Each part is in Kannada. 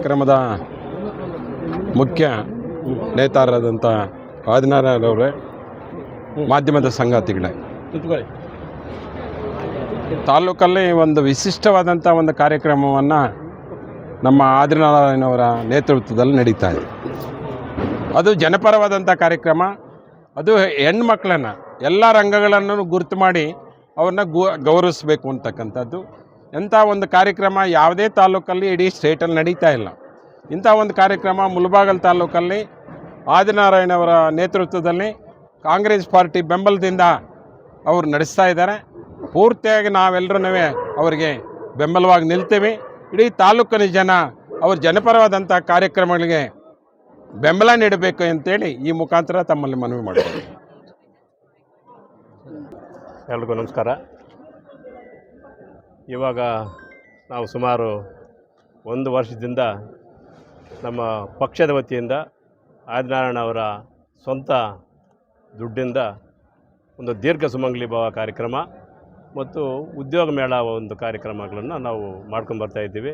ಕಾರ್ಯಕ್ರಮದ ಮುಖ್ಯ ನೇತಾರರಾದಂಥ ಆದಿನಾರಾಯಣವರೇ ಮಾಧ್ಯಮದ ಸಂಗಾತಿಗಳೇ. ತಾಲೂಕಲ್ಲಿ ಒಂದು ವಿಶಿಷ್ಟವಾದಂಥ ಒಂದು ಕಾರ್ಯಕ್ರಮವನ್ನು ನಮ್ಮ ಆದಿನಾರಾಯಣವರ ನೇತೃತ್ವದಲ್ಲಿ ನಡೀತಾ ಇದೆ. ಅದು ಜನಪರವಾದಂಥ ಕಾರ್ಯಕ್ರಮ. ಅದು ಹೆಣ್ಮಕ್ಳನ್ನು ಎಲ್ಲ ರಂಗಗಳನ್ನು ಗುರುತು ಮಾಡಿ ಅವ್ರನ್ನ ಗೌರವಿಸ್ಬೇಕು ಅಂತಕ್ಕಂಥದ್ದು. ಎಂಥ ಒಂದು ಕಾರ್ಯಕ್ರಮ ಯಾವುದೇ ತಾಲೂಕಲ್ಲಿ ಇಡೀ ಸ್ಟೇಟಲ್ಲಿ ನಡೀತಾ ಇಲ್ಲ. ಇಂಥ ಒಂದು ಕಾರ್ಯಕ್ರಮ ಮುಲ್ಬಾಗಲ್ ತಾಲೂಕಲ್ಲಿ ಆದಿನಾರಾಯಣವರ ನೇತೃತ್ವದಲ್ಲಿ ಕಾಂಗ್ರೆಸ್ ಪಾರ್ಟಿ ಬೆಂಬಲದಿಂದ ಅವರು ನಡೆಸ್ತಾ ಇದ್ದಾರೆ. ಪೂರ್ತಿಯಾಗಿ ನಾವೆಲ್ಲರೂ ಅವರಿಗೆ ಬೆಂಬಲವಾಗಿ ನಿಲ್ತೀವಿ. ಇಡೀ ತಾಲೂಕಿನ ಜನ ಅವ್ರ ಜನಪರವಾದಂಥ ಕಾರ್ಯಕ್ರಮಗಳಿಗೆ ಬೆಂಬಲ ನೀಡಬೇಕು ಅಂತೇಳಿ ಈ ಮುಖಾಂತರ ತಮ್ಮಲ್ಲಿ ಮನವಿ ಮಾಡ್ತೀನಿ ಎಲ್ರಿಗೂ ನಮಸ್ಕಾರ. ಇವಾಗ ನಾವು ಸುಮಾರು ಒಂದು ವರ್ಷದಿಂದ ನಮ್ಮ ಪಕ್ಷದ ವತಿಯಿಂದ ಆದಿನಾರಾಯಣ ಅವರ ಸ್ವಂತ ದುಡ್ಡಿಂದ ಒಂದು ದೀರ್ಘ ಸುಮಂಗಲಿ ಭಾವ ಕಾರ್ಯಕ್ರಮ ಮತ್ತು ಉದ್ಯೋಗ ಮೇಳ ಒಂದು ಕಾರ್ಯಕ್ರಮಗಳನ್ನು ನಾವು ಮಾಡ್ಕೊಂಡು ಬರ್ತಾ ಇದ್ದೀವಿ.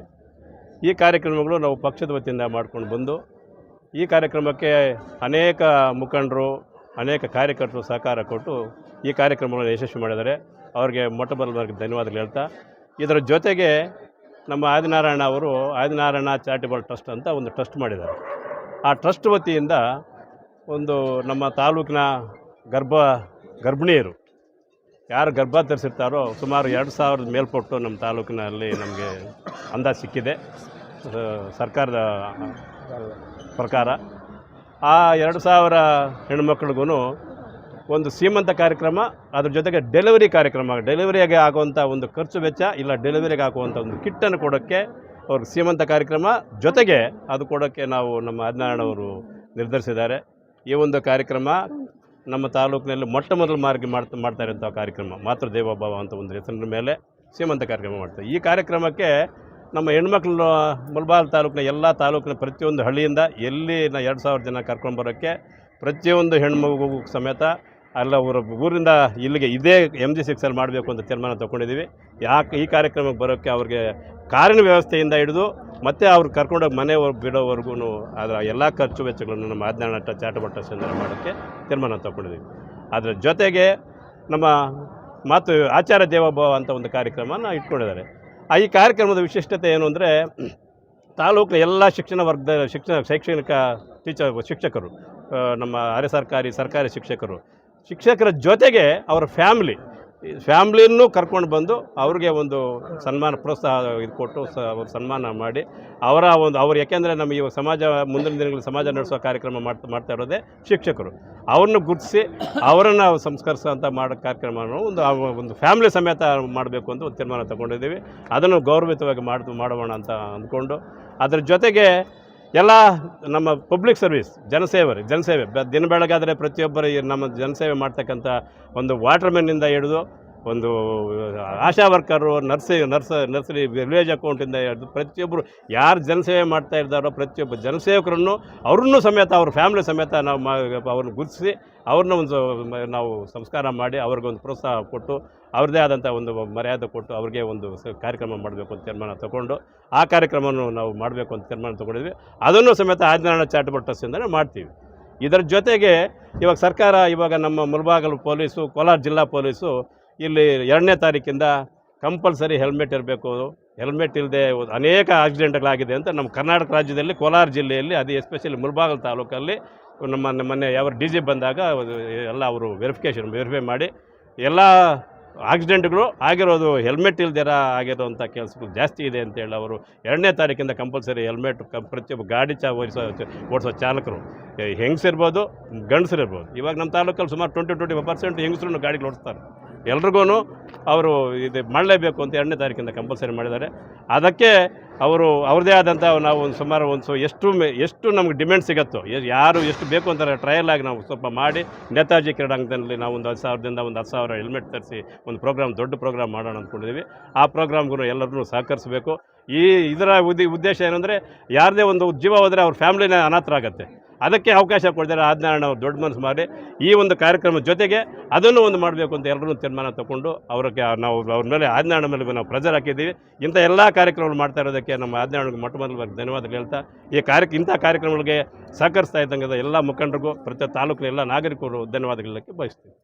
ಈ ಕಾರ್ಯಕ್ರಮಗಳು ನಾವು ಪಕ್ಷದ ವತಿಯಿಂದ ಮಾಡ್ಕೊಂಡು ಬಂದು ಈ ಕಾರ್ಯಕ್ರಮಕ್ಕೆ ಅನೇಕ ಮುಖಂಡರು, ಅನೇಕ ಕಾರ್ಯಕರ್ತರು ಸಹಕಾರ ಕೊಟ್ಟು ಈ ಕಾರ್ಯಕ್ರಮಗಳನ್ನು ಯಶಸ್ವಿ ಮಾಡಿದ್ದಾರೆ. ಅವರಿಗೆ ಮೊಟ್ಟ ಮೊದಲ ಧನ್ಯವಾದಗಳು ಹೇಳ್ತಾ ಇದರ ಜೊತೆಗೆ ನಮ್ಮ ಆದಿನಾರಾಯಣ ಅವರು ಆದಿನಾರಾಯಣ ಚಾರಿಟಬಲ್ ಟ್ರಸ್ಟ್ ಅಂತ ಒಂದು ಟ್ರಸ್ಟ್ ಮಾಡಿದ್ದಾರೆ. ಆ ಟ್ರಸ್ಟ್ ವತಿಯಿಂದ ಒಂದು ನಮ್ಮ ತಾಲೂಕಿನ ಗರ್ಭ, ಗರ್ಭಿಣಿಯರು ಯಾರು ಗರ್ಭ ಧರಿಸಿರ್ತಾರೋ ಸುಮಾರು ಎರಡು ಸಾವಿರದ ಮೇಲ್ಪಟ್ಟು ನಮ್ಮ ತಾಲೂಕಿನಲ್ಲಿ ನಮಗೆ ಅಂದಾಜು ಸಿಕ್ಕಿದೆ. ಸರ್ಕಾರದ ಪ್ರಕಾರ. ಆ ಎರಡು ಸಾವಿರ ಹೆಣ್ಮಕ್ಳಿಗೂ ಒಂದು ಸೀಮಂತ ಕಾರ್ಯಕ್ರಮ, ಅದ್ರ ಜೊತೆಗೆ ಡೆಲಿವರಿ ಕಾರ್ಯಕ್ರಮ. ಡೆಲಿವರಿಗೆ ಆಗುವಂಥ ಒಂದು ಖರ್ಚು ವೆಚ್ಚ ಇಲ್ಲ ಡೆಲಿವರಿಗೆ ಆಗುವಂಥ ಒಂದು ಕಿಟ್ಟನ್ನು ಕೊಡೋಕ್ಕೆ ಅವ್ರಿಗೆ ಸೀಮಂತ ಕಾರ್ಯಕ್ರಮ. ಜೊತೆಗೆ ಅದು ಕೊಡೋಕ್ಕೆ ನಾವು ನಮ್ಮ ಆದಿನಾರಾಯಣವರು ನಿರ್ಧರಿಸಿದ್ದಾರೆ. ಈ ಒಂದು ಕಾರ್ಯಕ್ರಮ ನಮ್ಮ ತಾಲೂಕಿನಲ್ಲಿ ಮೊಟ್ಟ ಮೊದಲು ಮಾರ್ಗ ಮಾಡ್ತಾ ಮಾಡ್ತಾ ಇರೋಂಥ ಕಾರ್ಯಕ್ರಮ. ಮಾತೃ ದೇವೋಭಾವ ಅಂತ ಒಂದು ಹೆಸರಿನ ಮೇಲೆ ಸೀಮಂತ ಕಾರ್ಯಕ್ರಮ ಮಾಡ್ತಾರೆ ಈ ಕಾರ್ಯಕ್ರಮಕ್ಕೆ ನಮ್ಮ ಹೆಣ್ಮಕ್ಳು ಮುಲ್ಬಾಲ್ ತಾಲೂಕಿನ ಎಲ್ಲ ತಾಲೂಕಿನ ಪ್ರತಿಯೊಂದು ಹಳ್ಳಿಯಿಂದ ಎಲ್ಲಿ ನಾ ಎರಡು ಸಾವಿರ ಜನ ಕರ್ಕೊಂಬರೋಕ್ಕೆ ಪ್ರತಿಯೊಂದು ಹೆಣ್ಮಗು ಸಮೇತ ಅಲ್ಲ ಅವರ ಊರಿಂದ ಇಲ್ಲಿಗೆ ಇದೇ ಎಂ ಜಿ ಸಿಕ್ಸಲ್ಲಿ ಮಾಡಬೇಕು ಅಂತ ತೀರ್ಮಾನ ತೊಗೊಂಡಿದ್ದೀವಿ. ಯಾಕೆ ಈ ಕಾರ್ಯಕ್ರಮಕ್ಕೆ ಬರೋಕ್ಕೆ ಅವ್ರಿಗೆ ಕಾರಿನ ವ್ಯವಸ್ಥೆಯಿಂದ ಹಿಡಿದು ಮತ್ತೆ ಅವ್ರು ಕರ್ಕೊಂಡೋಗಿ ಮನೆ ಬಿಡೋವರೆಗೂ ಅದರ ಎಲ್ಲ ಖರ್ಚು ವೆಚ್ಚಗಳನ್ನು ನಮ್ಮ ಆಜ್ಞಾನ ಚಾಟಮಟ್ಟ ಸಂದರ್ಭ ಮಾಡೋಕ್ಕೆ ತೀರ್ಮಾನ ತೊಗೊಂಡಿದ್ದೀವಿ. ಅದರ ಜೊತೆಗೆ ನಮ್ಮ ಮಾತು ಆಚಾರ ದೇವೋಭವ ಅಂತ ಒಂದು ಕಾರ್ಯಕ್ರಮನ ಇಟ್ಕೊಂಡಿದ್ದಾರೆ. ಆ ಈ ಕಾರ್ಯಕ್ರಮದ ವಿಶಿಷ್ಟತೆ ಏನು ಅಂದರೆ, ತಾಲೂಕಿನ ಎಲ್ಲ ಶಿಕ್ಷಣ ವರ್ಗದ ಶಿಕ್ಷಣ ಶೈಕ್ಷಣಿಕ ಟೀಚರ್, ಶಿಕ್ಷಕರು ನಮ್ಮ ಅರೆ ಸರ್ಕಾರಿ ಸರ್ಕಾರಿ ಶಿಕ್ಷಕರು ಶಿಕ್ಷಕರ ಜೊತೆಗೆ ಅವರ ಫ್ಯಾಮ್ಲಿ ಫ್ಯಾಮ್ಲಿಯನ್ನು ಕರ್ಕೊಂಡು ಬಂದು ಅವ್ರಿಗೆ ಒಂದು ಸನ್ಮಾನ, ಪ್ರೋತ್ಸಾಹ ಇದು ಕೊಟ್ಟು ಸನ್ಮಾನ ಮಾಡಿ, ಅವರ ಒಂದು, ಅವ್ರು ಯಾಕೆಂದರೆ ನಮ್ಮ ಇವಾಗ ಸಮಾಜ, ಮುಂದಿನ ದಿನಗಳಲ್ಲಿ ಸಮಾಜ ನಡೆಸೋ ಕಾರ್ಯಕ್ರಮ ಮಾಡ್ತಾ ಮಾಡ್ತಾ ಇರೋದೇ ಶಿಕ್ಷಕರು. ಅವ್ರನ್ನ ಗುರುತಿಸಿ, ಅವರನ್ನು ಸಂಸ್ಕರಿಸೋಂಥ ಮಾಡೋ, ಕಾರ್ಯಕ್ರಮವನ್ನು ಒಂದು ಒಂದು ಫ್ಯಾಮಿಲಿ ಸಮೇತ ಮಾಡಬೇಕು ಅಂತ ಒಂದು ತೀರ್ಮಾನ ತಗೊಂಡಿದ್ದೀವಿ. ಅದನ್ನು ಗೌರವಿತವಾಗಿ ಮಾಡ್, ಮಾಡೋಣ ಅಂತ ಅಂದ್ಕೊಂಡು, ಅದರ ಜೊತೆಗೆ ಎಲ್ಲ ನಮ್ಮ ಪಬ್ಲಿಕ್ ಸರ್ವಿಸ್ ಜನಸೇವರು ಜನಸೇವೆ. ದಿನ ಬೆಳಗಾದರೆ ಪ್ರತಿಯೊಬ್ಬರು ನಮ್ಮ ಜನಸೇವೆ ಮಾಡ್ತಕ್ಕಂಥ ಒಂದು ವಾಟರ್ಮೆನ್ನಿಂದ ಹಿಡಿದು ಒಂದು ಆಶಾ ವರ್ಕರು, ನರ್ಸಿ, ನರ್ಸ್, ನರ್ಸರಿ ವಿಲೇಜ್ ಅಕೌಂಟಿಂದ ಹಿಡಿದು ಪ್ರತಿಯೊಬ್ಬರು ಯಾರು ಜನಸೇವೆ ಮಾಡ್ತಾ ಇದ್ದಾರೋ ಪ್ರತಿಯೊಬ್ಬ ಜನಸೇವಕರನ್ನು, ಅವ್ರನ್ನೂ ಸಮೇತ, ಅವ್ರ ಫ್ಯಾಮಿಲಿ ಸಮೇತ ನಾವು ಅವ್ರನ್ನ ಗುರುತಿಸಿ, ಅವ್ರನ್ನ ಒಂದು ನಾವು ಸಂಸ್ಕಾರ ಮಾಡಿ ಅವ್ರಿಗೊಂದು ಪ್ರೋತ್ಸಾಹ ಕೊಟ್ಟು, ಅವ್ರದ್ದೇ ಆದಂಥ ಒಂದು ಮರ್ಯಾದೆ ಕೊಟ್ಟು ಅವ್ರಿಗೆ ಒಂದು ಕಾರ್ಯಕ್ರಮ ಮಾಡಬೇಕು ಅಂತ ತೀರ್ಮಾನ ತಗೊಂಡು, ಆ ಕಾರ್ಯಕ್ರಮವನ್ನು ನಾವು ಮಾಡಬೇಕು ಅಂತ ತೀರ್ಮಾನ ತೊಗೊಂಡಿದ್ವಿ. ಅದನ್ನು ಸಮೇತ ಆಜ್ಞಾನ ಚಾರಿಟಬಲ್ ಟ್ರಸ್ಟಿಂದಲೇ ಮಾಡ್ತೀವಿ. ಇದರ ಜೊತೆಗೆ ಇವಾಗ ಸರ್ಕಾರ, ಇವಾಗ ನಮ್ಮ ಮುಲ್ಬಾಗಲು ಪೊಲೀಸು, ಕೋಲಾರ ಜಿಲ್ಲಾ ಪೊಲೀಸು ಇಲ್ಲಿ ಎರಡನೇ ತಾರೀಕಿಂದ ಕಂಪಲ್ಸರಿ ಹೆಲ್ಮೆಟ್ ಇರಬೇಕು. ಹೆಲ್ಮೆಟ್ ಇಲ್ಲದೆ ಅನೇಕ ಆಕ್ಸಿಡೆಂಟ್ಗಳಾಗಿದೆ ಅಂತ ನಮ್ಮ ಕರ್ನಾಟಕ ರಾಜ್ಯದಲ್ಲಿ ಕೋಲಾರ ಜಿಲ್ಲೆಯಲ್ಲಿ, ಅದು ಎಸ್ಪೆಷಲಿ ಮುಲ್ಬಾಗಲ್ ತಾಲೂಕಲ್ಲಿ ನಮ್ಮ ಮೊನ್ನೆ ಯಾವ ಡಿ ಜಿ ಬಂದಾಗ ಎಲ್ಲ ಅವರು ವೆರಿಫಿಕೇಷನ್ ವೆರಿಫೈ ಮಾಡಿ ಎಲ್ಲ ಆಕ್ಸಿಡೆಂಟ್ಗಳು ಆಗಿರೋದು ಹೆಲ್ಮೆಟ್ ಇಲ್ದಿರ ಆಗಿರೋಂಥ ಕೆಲಸಗಳು ಜಾಸ್ತಿ ಇದೆ ಅಂತೇಳಿ ಅವರು ಎರಡನೇ ತಾರೀಕಿಂದ ಕಂಪಲ್ಸರಿ ಹೆಲ್ಮೆಟ್ ಕ ಪ್ರತಿಯೊಬ್ಬ ಗಾಡಿ ಚಾ ಓಡಿಸೋ ಓಡಿಸೋ ಚಾಲಕರು ಹೆಂಗಸಿರ್ಬೋದು ಗಂಡಸರಿರ್ಬೋದು ಇವಾಗ ನಮ್ಮ ತಾಲೂಕಲ್ಲಿ ಸುಮಾರು ಟ್ವೆಂಟಿ ಟ್ವೆಂಟಿ ಪರ್ಸೆಂಟ್ ಹೆಂಗಸರು ಗಾಡಿಗಳು ಓಡಿಸ್ತಾರೆ. ಎಲ್ರಿಗೂ ಅವರು ಇದು ಮಾಡಲೇಬೇಕು ಅಂತ ಎರಡನೇ ತಾರೀಕಿಂದ ಕಂಪಲ್ಸರಿ ಮಾಡಿದ್ದಾರೆ. ಅದಕ್ಕೆ ಅವರು ಅವ್ರದ್ದೇ ಆದಂಥ ನಾವು ಒಂದು ಸುಮಾರು ಒಂದು ಎಷ್ಟು ಎಷ್ಟು ನಮ್ಗೆ ಡಿಮ್ಯಾಂಡ್ ಸಿಗುತ್ತೋ ಯಾರು ಎಷ್ಟು ಬೇಕು ಅಂತಾರೆ ಟ್ರಯಲ್ ಆಗಿ ನಾವು ಸ್ವಲ್ಪ ಮಾಡಿ ನೇತಾಜಿ ಕ್ರೀಡಾಂಗಣದಲ್ಲಿ ನಾವು ಒಂದು ಹತ್ತು ಸಾವಿರದಿಂದ ಒಂದು ಹತ್ತು ಸಾವಿರ ಹೆಲ್ಮೆಟ್ ತರಿಸಿ ಒಂದು ಪ್ರೋಗ್ರಾಮ್, ದೊಡ್ಡ ಪ್ರೋಗ್ರಾಮ್ ಮಾಡೋಣ ಅಂದ್ಕೊಂಡಿದ್ದೀವಿ. ಆ ಪ್ರೋಗ್ರಾಮ್ಗೂ ಎಲ್ಲರನ್ನೂ ಸಹಕರಿಸಬೇಕು. ಈ ಇದರ ಉದ್ದಿ, ಉದ್ದೇಶ ಏನಂದರೆ ಯಾರದೇ ಒಂದು ಜೀವ ಹೋದರೆ ಅವ್ರ ಫ್ಯಾಮ್ಲಿನೇ ಅನಾಥರಾಗತ್ತೆ. ಅದಕ್ಕೆ ಅವಕಾಶ ಕೊಡ್ತಾರೆ. ಆದನಾರಾಯಣ ಅವರು ದೊಡ್ಡ ಮನಸ್ಸು ಮಾಡಿ ಈ ಒಂದು ಕಾರ್ಯಕ್ರಮದ ಜೊತೆಗೆ ಅದನ್ನು ಒಂದು ಮಾಡಬೇಕು ಅಂತ ಎಲ್ಲರೂ ತೀರ್ಮಾನ ತಗೊಂಡು ಅವ್ರಿಗೆ ನಾವು ಅವ್ರ ಮೇಲೆ ಆದಿನಾರಾಯಣ ಮೇಲೆ ನಾವು ಪ್ರೆಜರ್ ಹಾಕಿದ್ದೀವಿ. ಇಂಥ ಎಲ್ಲ ಕಾರ್ಯಕ್ರಮಗಳು ಮಾಡ್ತಾ ಇರೋದಕ್ಕೆ ನಮ್ಮ ಆದಿನಾರಾಯಣಗೆ ಮೊಟ್ಟ ಮೊದಲವಾಗಿ ಧನ್ಯವಾದಗಳು ಹೇಳ್ತಾ, ಈ ಕಾರ್ಯ, ಇಂಥ ಕಾರ್ಯಕ್ರಮಗಳಿಗೆ ಸಹಕರಿಸ್ತಾ ಇದ್ದಂಗೆ ಎಲ್ಲ ಮುಖಂಡರಿಗೂ, ಪ್ರತಿ ತಾಲೂಕಿನ ಎಲ್ಲ ನಾಗರಿಕರು ಧನ್ಯವಾದಗಳಕ್ಕೆ ಬಯಸ್ತೀನಿ